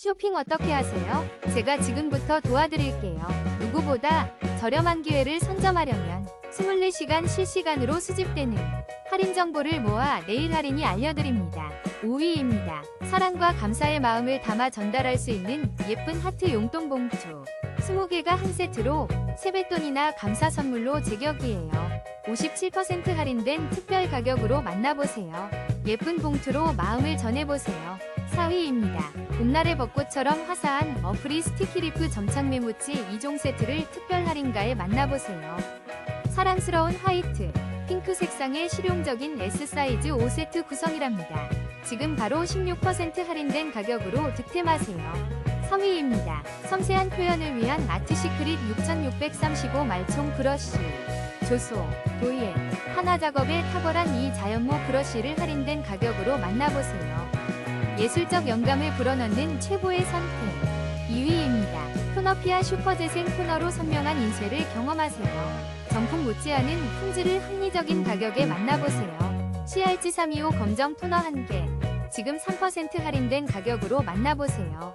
쇼핑 어떻게 하세요? 제가 지금부터 도와드릴게요. 누구보다 저렴한 기회를 선점하려면 24시간 실시간으로 수집되는 할인 정보를 모아 내일 할인이 알려드립니다. 5위입니다. 사랑과 감사의 마음을 담아 전달할 수 있는 예쁜 하트 용돈 봉투. 20개가 한 세트로 세뱃돈이나 감사 선물로 제격이에요. 57% 할인된 특별 가격으로 만나보세요. 예쁜 봉투로 마음을 전해보세요. 4위입니다. 봄날의 벚꽃처럼 화사한 어프리 스티키리프 점착 메모지 2종 세트를 특별 할인가에 만나보세요. 사랑스러운 화이트, 핑크 색상의 실용적인 S 사이즈 5세트 구성이랍니다. 지금 바로 16% 할인된 가격으로 득템하세요. 3위입니다. 섬세한 표현을 위한 아트 시크릿 6635 말총 브러쉬. 조소, 도예, 하나 작업에 탁월한 이 자연모 브러쉬를 할인된 가격으로 만나보세요. 예술적 영감을 불어넣는 최고의 선택. 2위입니다. 토너피아 슈퍼재생 토너로 선명한 인쇄를 경험하세요. 정품 못지않은 품질을 합리적인 가격에 만나보세요. CRG 325 검정 토너 1개. 지금 3% 할인된 가격으로 만나보세요.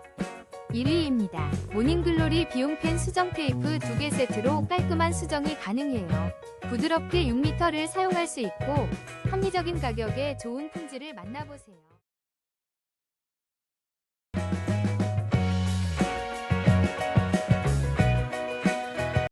1위입니다. 모닝글로리 비용펜 수정 테이프 2개 세트로 깔끔한 수정이 가능해요. 부드럽게 6m를 사용할 수 있고 합리적인 가격에 좋은 품질을 만나보세요.